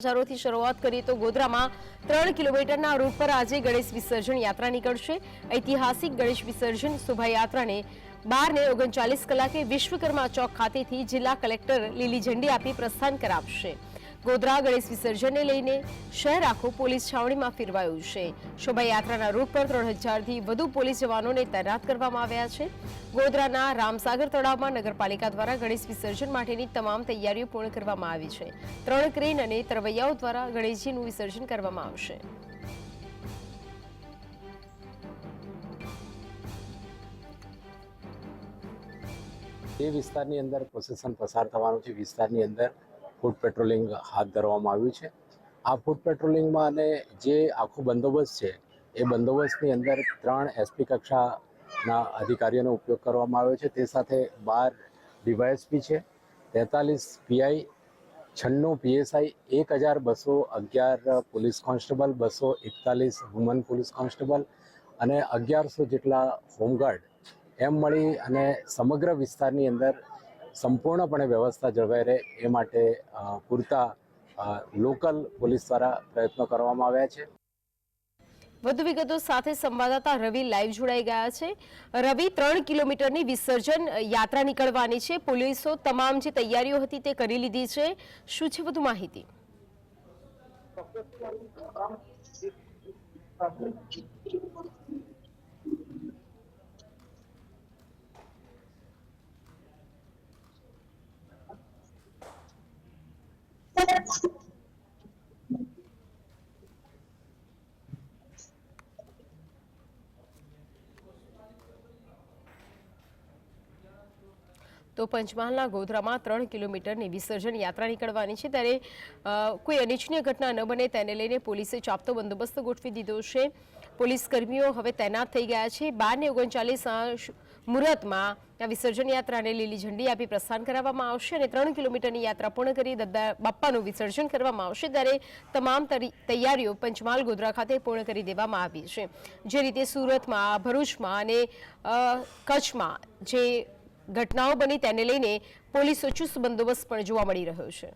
સમાચારોથી શરૂઆત કરીએ તો ગોધરામાં ત્રણ કિલોમીટરના રૂટ પર આજે ગણેશ વિસર્જન યાત્રા નીકળશે. ઐતિહાસિક ગણેશ વિસર્જન શોભાયાત્રાને બાર ને ઓગણચાલીસ કલાકે વિશ્વકર્મા ચોક ખાતેથી જિલ્લા કલેક્ટર લીલી ઝંડી આપી પ્રસ્થાન કરાવશે. ગોધરા ગણેશ વિસર્જનને લઈને શહેર આખું પોલીસ છાવણીમાં ફેરવાયું છે. શોભાયાત્રાના રૂટ પર ત્રણ હજારથી વધુ પોલીસ જવાનોને તૈનાત કરવામાં આવ્યા છે. ગોધરાના રામસાગર તળાવમાં નગરપાલિકા દ્વારા ગણેશ વિસર્જન માટેની તમામ તૈયારીઓ પૂર્ણ કરવામાં આવી છે. ત્રણ ક્રેન અને તરવૈયાઓ દ્વારા ગણેશજીનું વિસર્જન કરવામાં આવશે. એ વિસ્તારની અંદર પ્રોસેસન પસાર થવાનું છે, વિસ્તારની અંદર ફૂડ પેટ્રોલિંગ હાથ ધરવામાં આવ્યું છે. આ ફૂડ પેટ્રોલિંગમાં અને જે આખો બંદોબસ્ત છે, એ બંદોબસ્તની અંદર ત્રણ એસપી કક્ષાના અધિકારીઓનો ઉપયોગ કરવામાં આવ્યો છે. તે સાથે બાર ડીવાયએસપી છે, તેતાલીસ પીઆઈ છન્નું પીએસઆઈ એક હજાર બસો અગિયાર પોલીસ કોન્સ્ટેબલ, બસો એકતાલીસ વુમન પોલીસ કોન્સ્ટેબલ અને અગિયારસો જેટલા હોમગાર્ડ એમ મળી અને સમગ્ર વિસ્તારની અંદર સંપૂર્ણપણે વ્યવસ્થા જળવાઈ રહે એ માટે પૂરતા લોકલ પોલીસ દ્વારા પ્રયત્નો કરવામાં આવ્યા છે. વધુ વિગતો સાથે સંવાદદાતા રવિ લાઈવ જોડાઈ ગયા છે. રવિ, ત્રણ કિલોમીટરની વિસર્જન યાત્રા નીકળવાની છે. પોલીસો તમામ જે તૈયારીઓ હતી તે કરી લીધી છે. શું છે વધુ માહિતી? તો પંચમહાલના ગોધરામાં ત્રણ કિલોમીટરની વિસર્જન યાત્રા નીકળવાની છે. ત્યારે કોઈ અનિચ્છનીય ઘટના ન બને તેને લઈને પોલીસે ચાપતો બંદોબસ્ત ગોઠવી દીધો છે. પોલીસ કર્મીઓ હવે તૈનાત થઈ ગયા છે. બાર ને ઓગણચાલીસ મુહૂર્તમાં આ વિસર્જન યાત્રાને લીલી ઝંડી આપી પ્રસ્થાન કરાવવામાં આવશે અને ત્રણ કિલોમીટરની યાત્રા પૂર્ણ કરી દદ્દા બાપ્પાનું વિસર્જન કરવામાં આવશે ત્યારે તમામ તૈયારીઓ પંચમહાલ ગોધરા ખાતે પૂર્ણ કરી દેવામાં આવી છે. જે રીતે સુરતમાં, ભરૂચમાં અને કચ્છમાં જે ઘટનાઓ બની તેને લઈને પોલીસો ચુસ્ત બંદોબસ્ત પણ જોવા મળી રહ્યો છે.